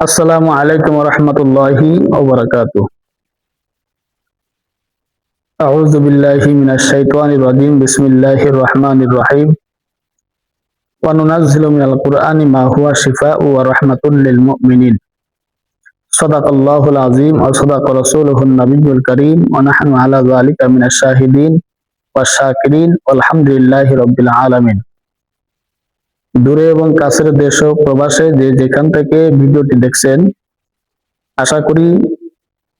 আসসালামু আলাইকুম রহমতুল্লাহি ওবরাকাতু أعوذ بالله من الشيطان الرجيم بسم الله الرحمن الرحيم وننزل من القرآن ما هو شفاء ورحمة للمؤمنين صدق الله العظيم وصدق رسوله النبي الكريم ونحن على ذلك من الشاهدين والشاكرين والحمد لله رب العالمين দূরে এবং কাছের দেশ ও প্রবাসে যে যেখান থেকে ভিডিওটি দেখছেন, আশা করি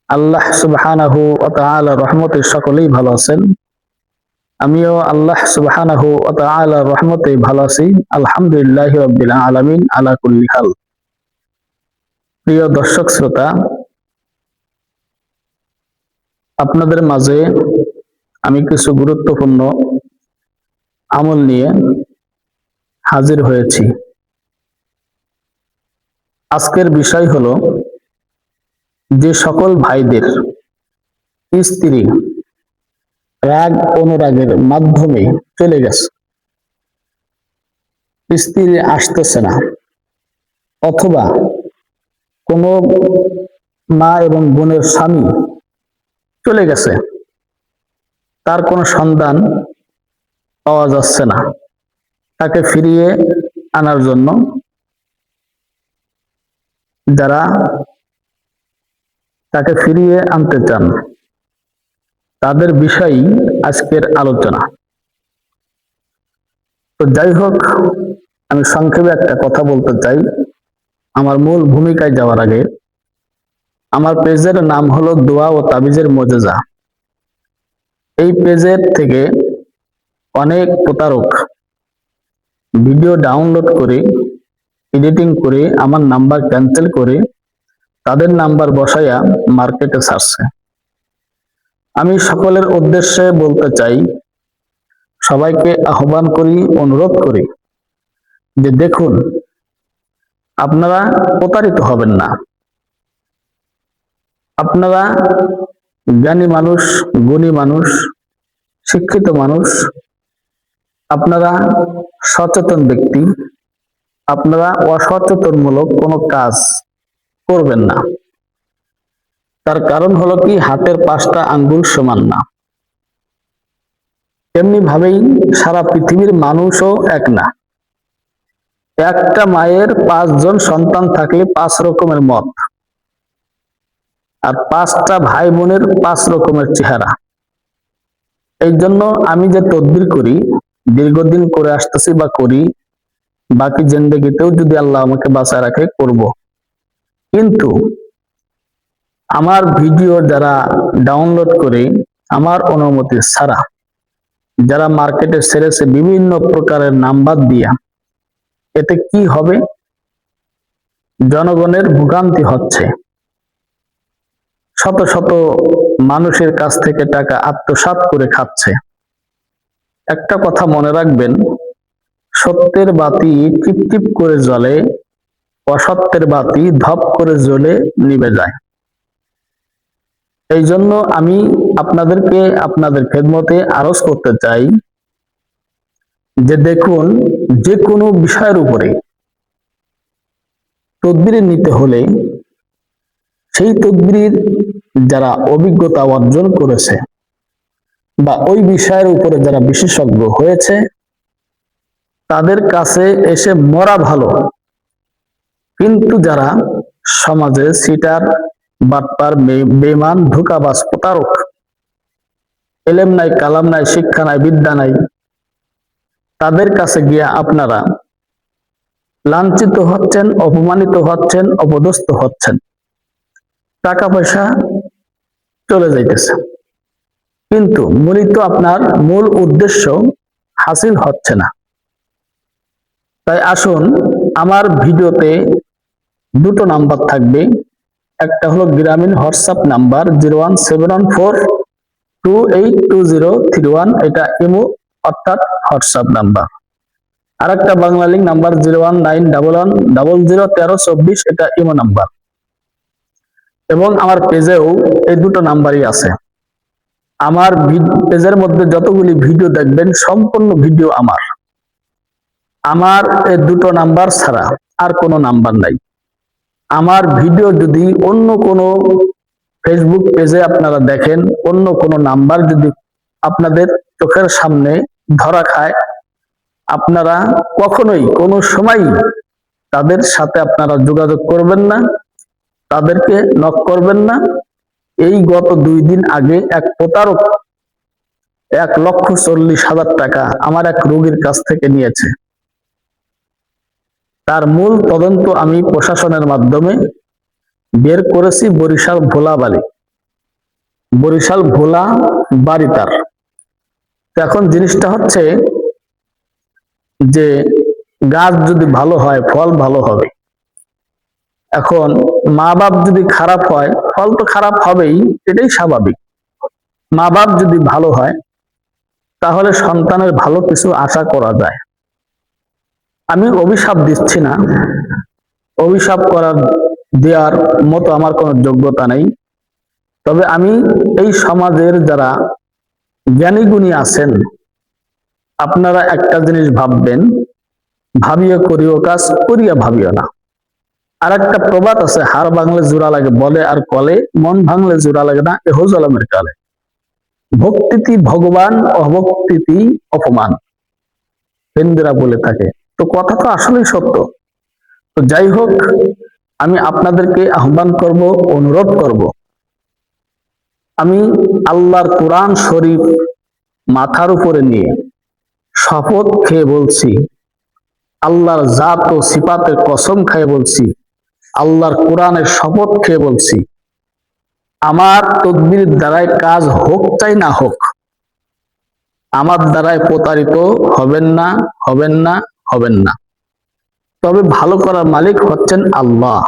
আল্লাহ সুবহানাহু তাআলা রহমতে সকলেই ভালো আছেন। আমিও আল্লাহ সুবহানাহু তাআলা রহমতে ভালো আছি। আলহামদুলিল্লাহি রাব্বিল আলামিন আলা কুল্লি হাল। প্রিয় দর্শক শ্রোতা, আপনাদের মাঝে আমি কিছু গুরুত্বপূর্ণ আমল নিয়ে হাজির হয়েছি। আজকের বিষয় হলো যে সকল ভাইদের স্ত্রী রাগ অনুরাগের মাধ্যমে চলে গেছে। স্ত্রী আসতেছে না অথবা কোনো মা এবং বোনের স্বামী চলে গেছে, তার কোনো সন্ধান পাওয়া যাচ্ছে না। তাকে ফিরিয়ে আনার জন্য যারা তাকে ফিরিয়ে আনতে চান, তাদের বিষয়ই আজকের আলোচনা। তো যাই হোক, আমি সংক্ষেপে একটা কথা বলতে চাই। আমার মূল ভূমিকায় যাওয়ার আগে, আমার পেজের নাম হলো দোয়া ও তাবিজের মজেজা। এই পেজের থেকে অনেক প্রতারক ভিডিও ডাউনলোড করে এডিটিং করে, আমার নাম্বার ক্যান্সেল করে, তাদের নাম্বার বসাইয়া মার্কেটে ছাড়ছে। আমি সকলের উদ্দেশ্যে বলতে চাই, সবাইকে আহ্বান করি, অনুরোধ করি যে দেখুন, আপনারা প্রতারিত হবেন না। আপনারা জ্ঞানী মানুষ, গুণী মানুষ, শিক্ষিত মানুষ আপনারা সচেতন ব্যক্তি, আপনারা অসচেতনমূলক কোনো কাজ করবেন না। তার কারণ হলো কি, হাতের পাঁচটা আঙ্গুল সমান না। তেমনি ভাবেই সারা পৃথিবীর মানুষও এক না। একটা মায়ের পাঁচজন সন্তান থাকলে পাঁচ রকমের মত। আর পাঁচটা ভাই বোনের পাঁচ রকমের চেহারা। এই জন্য আমি যে তদবির করি দীর্ঘদিন করে আসতেছি বা করি, বাকি জিন্দগিতেও যদি আল্লাহ আমাকে বাঁচায় রাখে, করব। কিন্তু আমার ভিডিও যারা ডাউনলোড করে, আমার অনুমতি ছাড়া, যারা মার্কেটে সেরেছে বিভিন্ন প্রকারের নাম্বার দিয়া, এতে কি হবে? জনগণের ভোগান্তি হচ্ছে। শত শত মানুষের কাছ থেকে টাকা আত্মসাৎ করে খাচ্ছে। একটা কথা মনে রাখবেন, সত্যের বাতি টিপ টিপ করে জ্বলে, অসত্যের বাতি ধপ করে জ্বলে নিভে যায়। এই জন্য আমি আপনাদেরকে, আপনাদের খেদমতে আরজ করতে চাই যে দেখুন, যে কোনো বিষয়ের উপরে তদবির নিতে হলে সেই তদবির যারা অভিজ্ঞতা অর্জন করেছে বা ওই বিষয়ের উপরে যারা বিশেষজ্ঞ হয়েছে, তাদের কাছে এসে মরা ভালো। কিন্তু যারা সমাজে সিটার, বাটপার বেমান ধোকাবাস প্রতারক, এলেম নাই, কালাম নাই, শিক্ষা নাই, বিদ্যা নাই, তাদের কাছে গিয়া আপনারা লাঞ্ছিত হচ্ছেন, অপমানিত হচ্ছেন, অপদস্থ হচ্ছেন। টাকা পয়সা চলে যাইতেছে। কিন্তু মূলত আপনার মূল উদ্দেশ্য হাসিল হচ্ছে না। তাই আসুন আমার ভিডিওতে দুটো নাম্বার থাকবে। একটা হলো Grameen WhatsApp number zero one seven one four two eight two zero three one, এটা ইমো অর্থাৎ হোয়াটসঅ্যাপ নাম্বার। আর একটা Banglalink number zero one nine double one double zero তেরো চব্বিশ, এটা ইমো নাম্বার। এবং আমার পেজেও এই দুটো নাম্বারই আছে। আমার পেজের মধ্যে যতগুলি ভিডিও দেখবেন, সম্পূর্ণ ভিডিও আমার। আমার দুটো নাম্বার ছাড়া আর কোনো নাম্বার নাই। আমার ভিডিও যদি অন্য কোনো ফেসবুক পেজে আপনারা দেখেন, অন্য কোনো নাম্বার যদি আপনাদের চোখের সামনে ধরা খায়, আপনারা কখনোই কোনো সময় তাদের সাথে আপনারা যোগাযোগ করবেন না, তাদেরকে নক করবেন না এই গত দুই দিন আগে এক প্রতারক এক লক্ষ চল্লিশ হাজার টাকা আমার এক রোগীর কাছ থেকে নিয়েছে। তার মূল তদন্ত আমি প্রশাসনের মাধ্যমে বের করেছি বরিশাল ভোলা বাড়ি বরিশাল ভোলা বাড়ি তার। এখন জিনিসটা হচ্ছে যে গাছ যদি ভালো হয়, ফল ভালো হবে। এখন মা বাপ যদি খারাপ হয়, ফল তো খারাপ হবেই, এটাই স্বাভাবিক। মা বাপ যদি ভালো হয়, তাহলে সন্তানের ভালো কিছু আশা করা যায়। আমি অভিশাপ দিচ্ছি না। অভিশাপ করার দেওয়ার মতো আমার কোনো যোগ্যতা নেই। তবে আমি এই সমাজের যারা জ্ঞানী গুণী আছেন, আপনারা একটা জিনিস ভাববেন, ভাবিয়া করিও কাজ, করিয়া ভাবিও না। আর একটা প্রবাদ আছে হার বাংলে জোড়া লাগে বলে আর কলে, মন ভাঙলে জোড়া লাগে না এহ জলমের কালে। ভক্তিতি ভগবান, অভক্তিতি অপমান। হিন্দুরা বলে থাকে। তো কথা তো আসলেই সত্য। তো যাই হোক, আমি আপনাদেরকে আহ্বান করব, অনুরোধ করব। আমি আল্লাহর কোরআন শরীফ মাথার উপরে নিয়ে শপথ খেয়ে বলছি, আল্লাহর জাত ও সিপাতের কসম খেয়ে বলছি আল্লাহর কোরআনের শপথ খেয়ে বলছি, আমার তদবির দ্বারাই কাজ হোক চাই না হোক, আমার দ্বারাই প্রতারিত হবেন না হবেন না হবেন না। তবে ভালো করার মালিক হচ্ছেন আল্লাহ।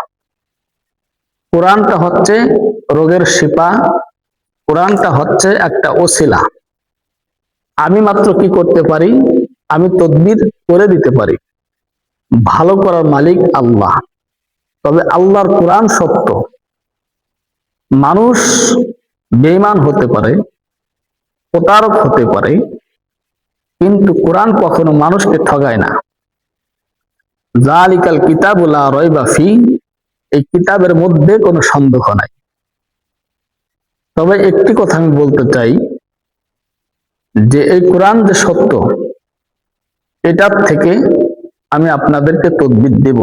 কোরআনটা হচ্ছে রোগের শিপা, কোরআনটা হচ্ছে একটা ওসিলা। আমি মাত্র কি করতে পারি? আমি তদবির করে দিতে পারি। ভালো করার মালিক আল্লাহ। তবে আল্লাহর কোরআন সত্য। মানুষ বেইমান হতে পারে, প্রতারক হতে পারে, কিন্তু কোরআন কখনো মানুষকে ঠগায় না। জালিকাল কিতাবুল্লাহ রয়বা ফি, এই কিতাবের মধ্যে কোনো সন্দেহ নাই। তবে একটি কথা আমি বলতে চাই, যে এই কোরআন যে সত্য, এটার থেকে আমি আপনাদেরকে তদবির দেব।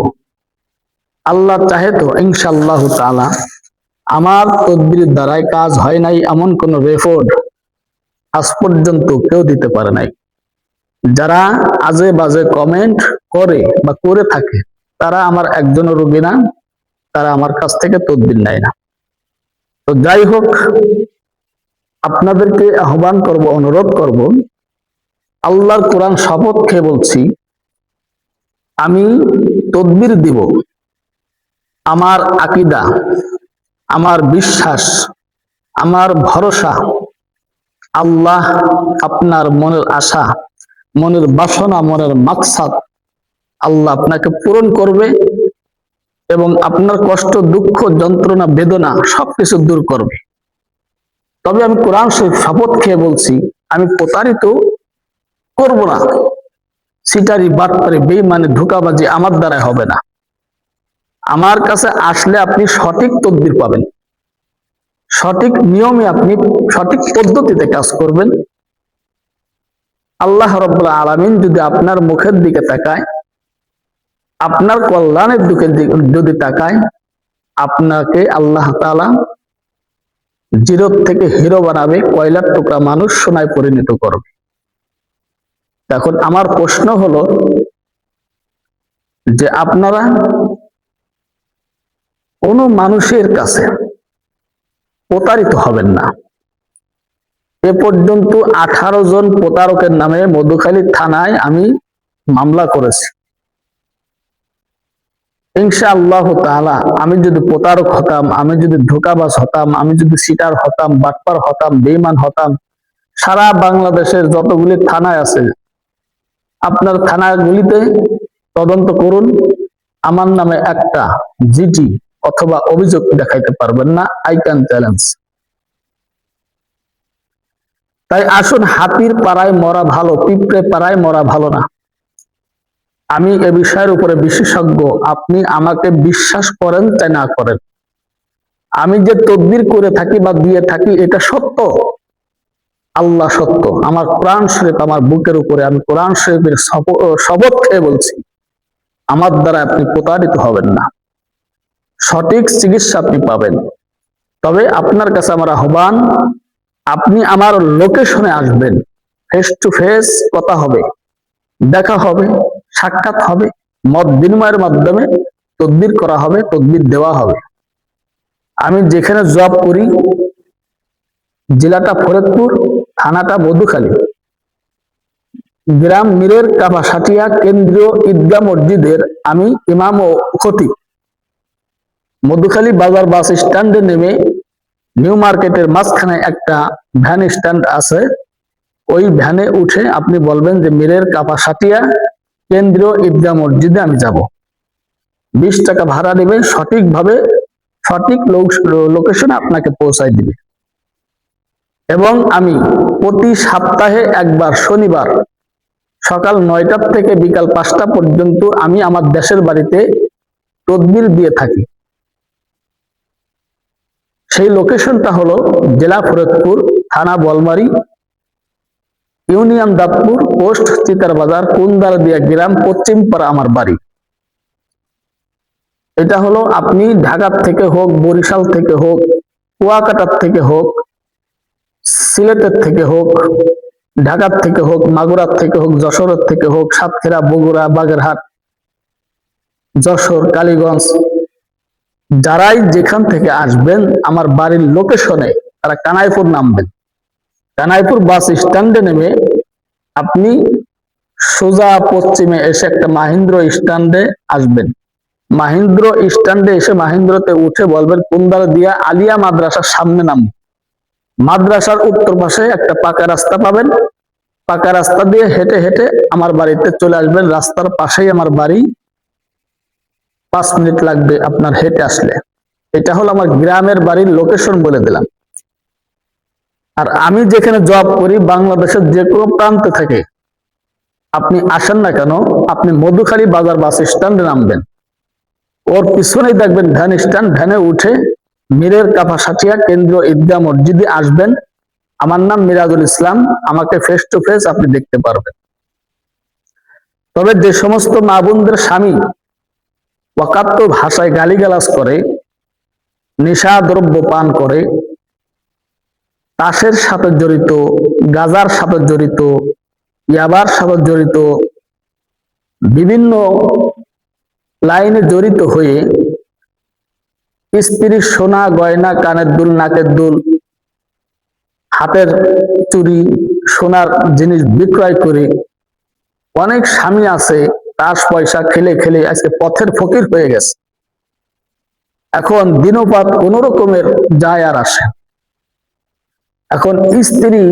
আল্লাহ চাহে তো ইনশাল্লাহ তালা আমার তদবির দ্বারাই কাজ হয় নাই এমন কোন রেকর্ড আজ পর্যন্ত কেউ দিতে পারে নাই। যারা আজে বাজে কমেন্ট করে বা করে থাকে, তারা আমার একজন রোগী না, তারা আমার কাছ থেকে তদবির নেয় না। তো যাই হোক, আপনাদেরকে আহ্বান করব, অনুরোধ করব, আল্লাহর কোরআন শপথ খেয়ে বলছি, আমি তদবির দিব। আমার আকিদা, আমার বিশ্বাস, আমার ভরসা, আল্লাহ আপনার মনের আশা, মনের বাসনা, মনের মাকসাদ আল্লাহ আপনাকে পূরণ করবে এবং আপনার কষ্ট, দুঃখ, যন্ত্রণা, বেদনা সবকিছু দূর করবে। তবে আমি কোরআন শরীফ শপথ খেয়ে বলছি, আমি প্রতারিত করব না। সিটারি বাটপারে বেইমানে ধোকাবাজি আমার দ্বারা হবে না। আমার কাছে আসলে আপনি সঠিক তদবির পাবেন। সঠিক নিয়মে আপনি সঠিক পদ্ধতিতে কাজ করবেন। আল্লাহ রব্লা আলামিন যদি আপনার মুখের দিকে তাকায়, আপনার কল্যাণের দিকে যদি তাকায়, আপনাকে আল্লাহ তালা জিরো থেকে হিরো বানাবে, কয়লার টুকরা মানুষ সোনায় পরিণত করবে। এখন আমার প্রশ্ন হলো যে আপনারা কোনো মানুষের কাছে প্রতারিত হবেন না। এ পর্যন্ত আঠারো জন প্রতারকের নামে মধুখালী থানায় আমি মামলা করেছি। ইনশা আল্লাহ তালা আমি যদি প্রতারক হতাম, আমি যদি ধোকাবাস হতাম, আমি যদি সিটার হতাম, বাটপার হতাম, বেইমান হতাম, সারা বাংলাদেশের যতগুলি থানায় আছে, আপনার থানাগুলিতে তদন্ত করুন। আমার নামে একটা জিটি অথবা অভিযোগ দেখাইতে পারবেন না। আই ক্যান চ্যালেঞ্জ তাই আসুন, হাতির পাড়ায় মরা ভালো, পিঁপড়ে পাড়ায় মরা ভালো না। আমি এ বিষয়ের উপরে বিশেষজ্ঞ, আপনি আমাকে বিশ্বাস করেন চাই না করেন। আমি যে তদবির করে থাকি বা দিয়ে থাকি, এটা সত্য? আল্লাহ সত্য। আমার কোরআন শরীফ আমার বুকের উপরে, আমি কোরআন শরীফের শপ- শপথ খেয়ে বলছি, আমার দ্বারা আপনি প্রতারিত হবেন না। সঠিক চিকিৎসা আপনি পাবেন। তবে আপনার কাছে আমার আহ্বান, আপনি আমার লোকেশনে আসবেন। ফেস টু ফেস কথা হবে, দেখা হবে, সাক্ষাৎ হবে, মত বিনিময়ের মাধ্যমে তদবির করা হবে, তদবির দেওয়া হবে। আমি যেখানে জব করি, জেলাটা ফরিদপুর, থানাটা মধুখালী। গ্রাম মীরের কাপাসাটিয়া কেন্দ্রীয় ঈদগাহ মসজিদের আমি ইমাম ও খতিব। মধুখালী বাজার বাস স্ট্যান্ডে নেমে নিউ মার্কেটের মাঝখানে একটা ভ্যান স্ট্যান্ড আছে। ওই ভ্যানে উঠে আপনি বলবেন যে, মীরের কাপাসাটিয়া কেন্দ্রীয় ঈদগাহ মসজিদে আমি যাব। বিশ টাকা ভাড়া নেবে, সঠিকভাবে সঠিক লোকেশনে আপনাকে পৌঁছায় দিবে। এবং আমি প্রতি সপ্তাহে একবার, শনিবার সকাল নয়টার থেকে বিকাল পাঁচটা পর্যন্ত আমি আমার দেশের বাড়িতে তদবির দিয়ে থাকি। সেই লোকেশনটা হলো জেলা ফরিদপুর, থানা বলমারি ইউনিয়ন দাঁতপুর পোস্ট চিতার বাজার, কুন্দারদিয়া গ্রাম পশ্চিম পাড়া আমার বাড়ি। এটা হলো আপনি ঢাকার থেকে হোক, বরিশাল থেকে হোক, কুয়াকাটার থেকে হোক, সিলেটের থেকে হোক, ঢাকার থেকে হোক, মাগুরার থেকে হোক, যশোরের থেকে হোক, সাতক্ষীরা, বগুড়া, বাগেরহাট, যশোর, কালীগঞ্জ যারাই যেখান থেকে আসবেন, আমার বাড়ির লোকেশনে তারা কানাইপুর নামবেন। কানাইপুর বাস স্ট্যান্ডে নেমে আপনি সোজা পশ্চিমে এসে একটা মাহিন্দ্র স্ট্যান্ডে আসবেন। মাহিন্দ্র স্ট্যান্ডে এসে মাহিন্দ্রতে উঠে বলবেন কুন্দার দিয়া আলিয়া মাদ্রাসার সামনে নাম। মাদ্রাসার উত্তর পাশে একটা পাকা রাস্তা পাবেন। পাকা রাস্তা দিয়ে হেঁটে হেঁটে আমার বাড়িতে চলে আসবেন। রাস্তার পাশেই আমার বাড়ি। পাঁচ মিনিট লাগবে আপনার হেঁটে আসলে। এটা হলো আমার গ্রামের বাড়ির লোকেশন বলে দিলাম। আর আমি যেখানে জব করি, বাংলাদেশের যে কোনো প্রান্ত থেকে আপনি আসেন না কেন, আপনি মধুখালী বাজার বাস স্ট্যান্ডে নামবেন। ওর পিছনেই দেখবেন ভ্যান স্ট্যান্ড ভ্যানে উঠে মীরের কাপাসাটিয়া কেন্দ্রীয় ঈদগাহ মসজিদে আসবেন। আমার নাম মিরাজুল ইসলাম, আমাকে ফেস টু ফেস আপনি দেখতে পারবেন। তবে যে সমস্ত মা বোনদের স্বামী অকাত্য ভাষায় গালিগালাজ করে নেশা দ্রব্য পান করে, তাসের সাথে জড়িত, গাজার সাথে জড়িত, ইয়াবার সাথে জড়িত, বিভিন্ন লাইনে জড়িত হয়ে স্ত্রীর সোনা, গয়না, কানের দুল, নাকের দুল, হাতের চুরি সোনার জিনিস বিক্রয় করে অনেক স্বামী আছে তাস পয়সা খেলে খেলে আজকে পথের ফকির হয়ে গেছে। এখন দিনপাত কোন রকমের যায় আর আসে এখন স্ত্রী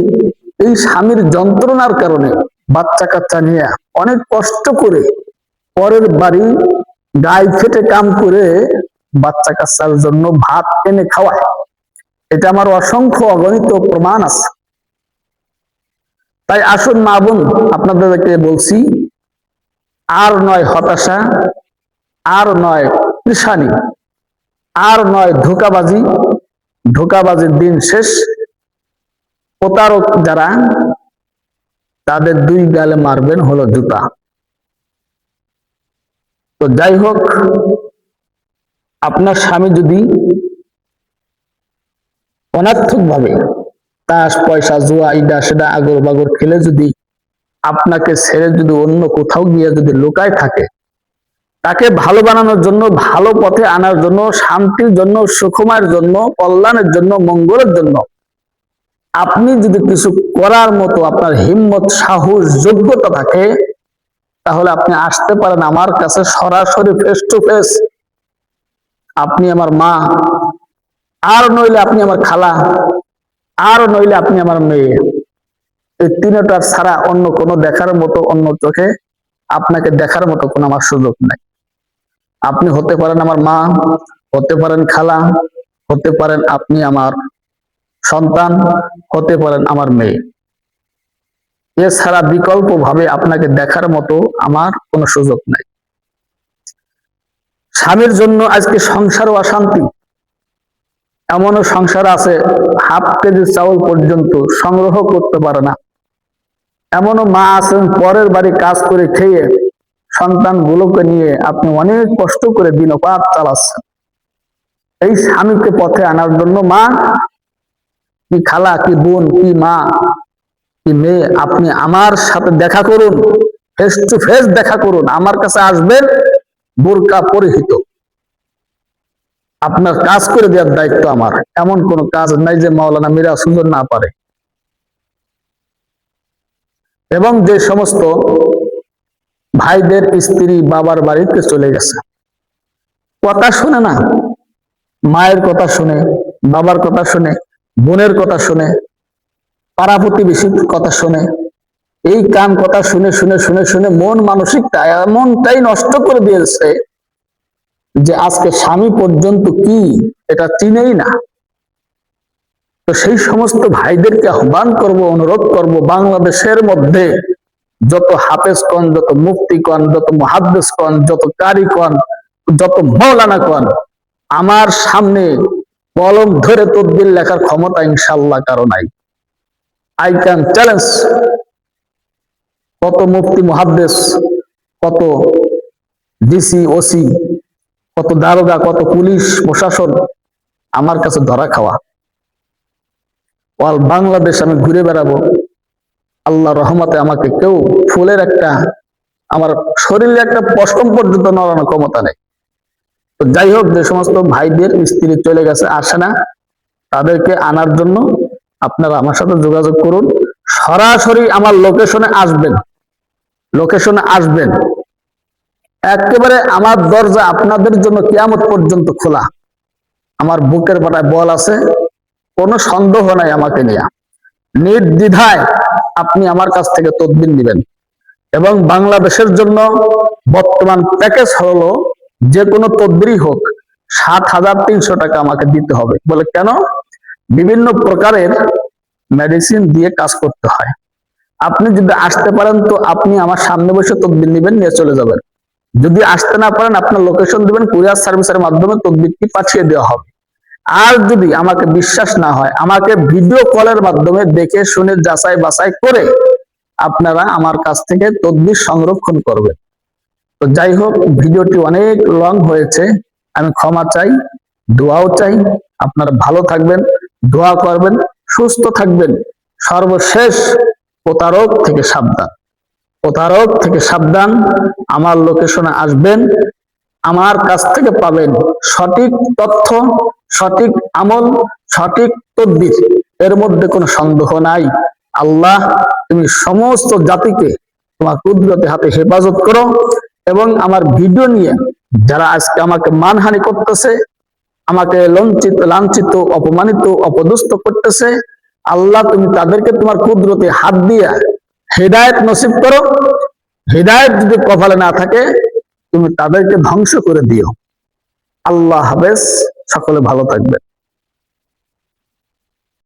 এই স্বামীর যন্ত্রণার কারণে বাচ্চা কাচ্চা নিয়ে অনেক কষ্ট করে পরের বাড়ি গায়ে খেটে কাম করে বাচ্চা কাচ্চার জন্য ভাত এনে খাওয়ায়। এটা আমার অসংখ্য অগণিত প্রমাণ আছে। তাই আসুন মা বোন, আপনাদেরকে বলছি আর নয় হতাশা, আর নয় কৃষানি আর নয় ধোকাবাজি। ধোকাবাজির দিন শেষ। প্রতারক যারা, তাদের দুই গালে মারবেন হলো জুতা। তো যাই হোক, আপনার স্বামী যদি অনার্থক ভাবে তাস পয়সা, জুয়া, ইডা সেটা আগর বাগর খেলে যদি আপনাকে ছেড়ে যদি অন্য কোথাও গিয়ে যদি লুকায় থাকে, তাকে ভালো বানানোর জন্য, ভালো পথে আনার জন্য, শান্তির জন্য সুখময়ের জন্য, কল্যাণের জন্য, মঙ্গলের জন্য, আপনি যদি কিছু করার মতো আপনার হিম্মত, সাহস, যোগ্যতা থাকে, তাহলে আপনি আসতে পারেন আমার কাছে সরাসরি ফেস টু ফেস আপনি আমার মা, আর নইলে আপনি আমার খালা, আর নইলে আপনি আমার মেয়ে। এই তিনটার ছাড়া অন্য কোনো দেখার মতো, অন্য চোখে আপনাকে দেখার মতো কোনো আমার সুযোগ নাই। আপনি হতে পারেন আমার মা, হতে পারেন খালা, হতে পারেন আপনি আমার সন্তান, হতে পারেন আমার মেয়ে। এছাড়া বিকল্প ভাবে আপনাকে দেখার মতো আমার কোনো সুযোগ নাই। স্বামীর জন্য আজকে সংসার ও অশান্তি। এমনও সংসার আছে, হাফ কেজি চাউল পর্যন্ত সংগ্রহ করতে পারে না। এমনও মা আছেন, পরের বাড়ি কাজ করে খেয়ে সন্তানগুলোকে নিয়ে আপনি অনেক কষ্ট করে দিনপাত চালাচ্ছেন। এই স্বামীকে পথে আনার জন্য মা, কি খালা, কি বোন, কি মা, কি মেয়ে, আপনি আমার সাথে দেখা করুন ফেস টু ফেস দেখা করুন, আমার কাছে আসবেন, বোরকা পরিহিত। আপনার কাজ করে দেওয়ার দায়িত্ব আমার। এমন কোন কাজ নাই যে মাওলানা মিরা সুন্দর না পারে। এবং যে সমস্ত ভাইদের স্ত্রী বাবার বাড়িতে চলে গেছে। কথা শুনে না, মায়ের কথা শুনে, বাবার কথা শুনে, বোনের কথা শুনে, পাড়া প্রতিবেশীর কথা শুনে, এই কান কথা শুনে শুনে শুনে শুনে মন মানসিকটা এমনটাই নষ্ট করে দিয়েছে যে আজকে স্বামী পর্যন্ত কি, এটা চিনেই না। তো সেই সমস্ত ভাইদেরকে আহ্বান করব, অনুরোধ করব, বাংলাদেশের মধ্যে যত হাফেজ কন যত মুফতি কন যত মহাদ্দেশ কন যত কারি কন যত মৌলানা কন আমার সামনে কলম ধরে তদ্বির লেখার ক্ষমতা ইনশাল্লাহ কারও নাই। আই ক্যান চ্যালেঞ্জ কত মুফতি মহাদ্দেশ কত ডিসি ওসি কত দারোগা, কত পুলিশ, প্রশাসন, আমার কাছে ধরা খাওয়া। অল বাংলাদেশ আমি ঘুরে বেড়াবো। আল্লাহ রহমতে আমাকে কেউ ফুলের একটা, আমার শরীরে একটা পশম পর্যন্ত নড়ানোর ক্ষমতা নেই। তো যাই হোক, যে সমস্ত ভাইদের স্ত্রী চলে গেছে, আসে না, তাদেরকে আনার জন্য আপনারা আমার সাথে যোগাযোগ করুন। সরাসরি আমার লোকেশনে আসবেন। লোকেশনে আসবেন। একেবারে আমার দরজা আপনাদের জন্য কেয়ামত পর্যন্ত খোলা। আমার বুকের পাটায় বল আছে। কোনো সন্দেহ নাই আমাকে নিয়ে। নির্দ্বিধায় আপনি আমার কাছ থেকে তদবির নেবেন। এবং বাংলাদেশের জন্য বর্তমান প্যাকেজ হলো যে কোনো তদবিরই হোক, সাত হাজার তিনশো টাকা আমাকে দিতে হবে। বলে কেন? বিভিন্ন প্রকারের মেডিসিন দিয়ে কাজ করতে হয়। আপনি যদি আসতে পারেন তো আপনি আমার সামনে বসে তদবির নেবেন, নিয়ে চলে যাবেন। যদি আসতে না পারেন, আপনার লোকেশন দিবেন কুরিয়ার সার্ভিসের মাধ্যমে তদবিরটি পাঠিয়ে দেওয়া হবে। আর যদি আমাকে বিশ্বাস না হয়, আমাকে ভিডিও কলের মাধ্যমে দেখে, শুনে, যাচাই বাছাই করে আপনারা আমার কাছ থেকে তদবির সংরক্ষণ করবেন। তো যাই হোক, ভিডিওটি অনেক লং হয়েছে। আমি ক্ষমা চাই, দোয়াও চাই। আপনারা ভালো থাকবেন, দোয়া করবেন, সুস্থ থাকবেন। সর্বশেষ প্রতারক থেকে সাবধান। প্রতারক থেকে সাবধান, আমার লোকেশনে আসবেন, আমার কাছ থেকে পাবেন সঠিক তথ্য সঠিক আমল, সঠিক তদ্বির, এর মধ্যে কোনো সন্দেহ নাই। আল্লাহ, তুমি সমস্ত জাতিকে তোমার কুদরতে হাতে হেফাজত করো এবং আমার ভিডিও নিয়ে যারা আজকে আমাকে মানহানি করতেছে, আমাকে লঞ্চিত, লাঞ্ছিত, অপমানিত, অপদস্থ করতেছে, আল্লাহ, তুমি তাদেরকে তোমার কুদরতে হাত দিয়া হেদায়ত নসিব করো। হেদায়ত যদি কপালে না থাকে, তুমি তাদেরকে ধ্বংস করে দিও। আল্লাহ হাফেজ। সকলে ভালো থাকবেন।